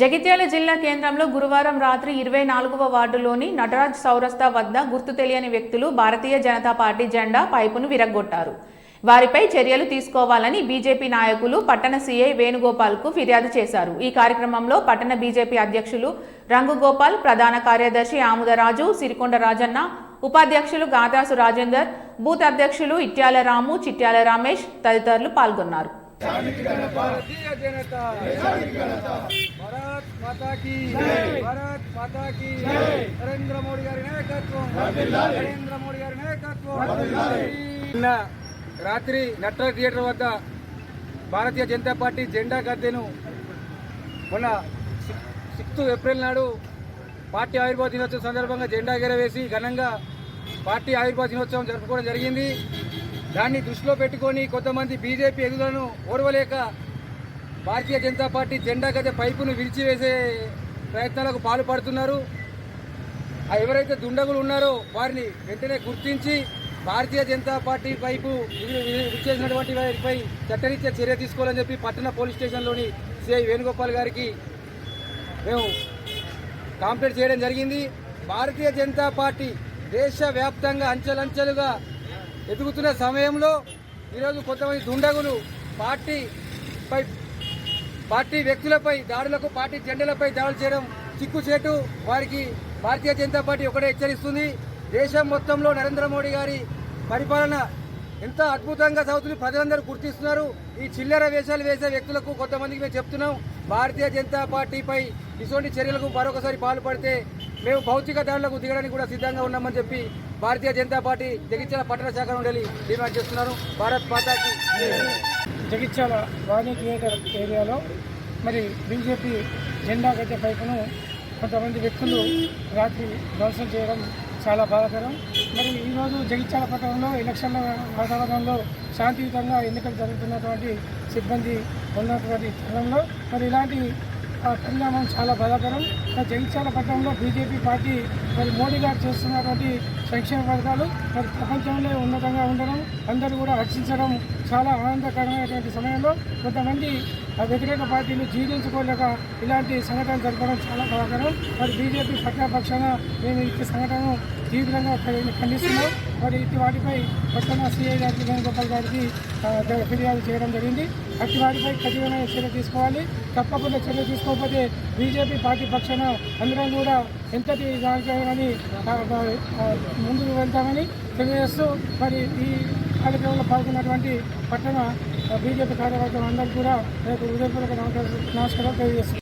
జగిత్యాల జిల్లా కేంద్రంలో గురువారం రాత్రి ఇరవై నాలుగవ వార్డులోని నటరాజ్ సౌరస్తా వద్ద గుర్తు తెలియని వ్యక్తులు భారతీయ జనతా పార్టీ జెండా పైపును విరగ్గొట్టారు. వారిపై చర్యలు తీసుకోవాలని బీజేపీ నాయకులు పట్టణ సీఐ వేణుగోపాల్కు ఫిర్యాదు చేశారు. ఈ కార్యక్రమంలో పట్టణ బీజేపీ అధ్యక్షులు రంగుగోపాల్ ప్రధాన కార్యదర్శి ఆముదరాజు సిరికొండ రాజన్న ఉపాధ్యక్షులు గాదాసు రాజేందర్ బూత్ అధ్యక్షులు ఇట్యాల రాము చిట్యాల రమేష్ తదితరులు పాల్గొన్నారు. భారత్ భారత్ నరేంద్ర మోడీ గారి నాయకత్వం. నరేంద్ర మోడీ గారి నాయకత్వం. నిన్న రాత్రి నటర థియేటర్ వద్ద భారతీయ జనతా పార్టీ జెండా గద్దెను మొన్న సిక్స్త్ ఏప్రిల్ నాడు పార్టీ ఆవిర్భావ దినోత్సవం సందర్భంగా జెండా ఎగరవేసి ఘనంగా పార్టీ ఆవిర్భావ దినోత్సవం జరుపుకోవడం జరిగింది. దాన్ని దృష్టిలో పెట్టుకొని కొంతమంది బీజేపీ ఎదుగులను ఓడవలేక భారతీయ జనతా పార్టీ జెండా గద్దె పైపును విరిచివేసే ప్రయత్నాలకు పాల్పడుతున్నారు. ఎవరైతే దుండగులు ఉన్నారో వారిని వెంటనే గుర్తించి భారతీయ జనతా పార్టీ వైపు విచ్చేసినటువంటి వారిపై చట్టరీత్యా చర్య తీసుకోవాలని చెప్పి పట్టణ పోలీస్ స్టేషన్లోని సిఐ వేణుగోపాల్ గారికి మేము కాంప్లైంట్ చేయడం జరిగింది. భారతీయ జనతా పార్టీ దేశవ్యాప్తంగా అంచెలంచెలుగా ఎదుగుతున్న సమయంలో ఈరోజు కొంతమంది దుండగులు పార్టీపై పార్టీ వ్యక్తులపై దాడులకు పార్టీ జెండాలపై దాడులు చేయడం చిక్కుచేటు. వారికి భారతీయ జనతా పార్టీ ఒకటే హెచ్చరిస్తుంది. దేశం మొత్తంలో నరేంద్ర మోడీ గారి పరిపాలన ఎంత అద్భుతంగా సాగుతుంది ప్రజలందరూ గుర్తిస్తున్నారు. ఈ చిల్లర వేషాలు వేసే వ్యక్తులకు కొంతమందికి మేము చెప్తున్నాం భారతీయ జనతా పార్టీపై ఇటువంటి చర్యలకు మరొకసారి పాల్పడితే మేము భౌతిక దాడులకు దిగడానికి కూడా సిద్ధంగా ఉన్నామని చెప్పి భారతీయ జనతా పార్టీ జగిత్యాల పట్టణ శాఖ నుండి డిమాండ్ చేస్తున్నారు. భారత్ మాతాకి జగిత్యాల వాణి థియేటర్ ఏరియాలో మరి బీజేపీ జెండా గద్దె పైపును కొంతమంది వ్యక్తులు రాత్రి ధ్వంసం చేయడం చాలా బాధాకరం. మరి ఈరోజు జగిత్యాల పట్టణంలో ఎలక్షన్ల వాతావరణంలో శాంతియుతంగా ఎన్నికలు జరుగుతున్నటువంటి సిబ్బంది ఉన్నటువంటి తరుణంలో మరి ఇలాంటి పరిణామం చాలా బాధాకరం. జగిత్యాల పట్టణంలో బీజేపీ పార్టీ మరి మోడీ గారు చేస్తున్నటువంటి సంక్షేమ పథకాలు మరి ప్రపంచంలో ఉన్నతంగా ఉండడం అందరూ కూడా హర్షించడం చాలా ఆనందకరమైనటువంటి సమయంలో కొంతమంది వ్యతిరేక పార్టీలు జీర్ణించుకోలేక ఇలాంటి సంఘటనలు జరపడం చాలా బాధాకరం. మరి బీజేపీ పక్షాన మేము ఇట్టి సంఘటనను తీవ్రంగా ఖండిస్తున్నాం. మరి ఇటు వాటిపై పట్టణ సిఐ గారికి వేణుగోపాల్ గారికి ఫిర్యాదు చేయడం జరిగింది. అట్టి వాటిపై కఠినమైన చర్య తీసుకోవాలి. తప్పకుండా చర్య తీసుకోకపోతే బీజేపీ పార్టీ పక్షాన అందరం కూడా ఎంతటి దానికని ముందుకు వెళ్తామని తెలియజేస్తూ మరి ఈ కార్యక్రమంలో పాల్గొన్నటువంటి పట్టణ బీజేపీ కార్యకర్తలు అందరికీ కూడా రేపు హృదయపూర్వక నమస్కారం తెలియజేస్తున్నారు.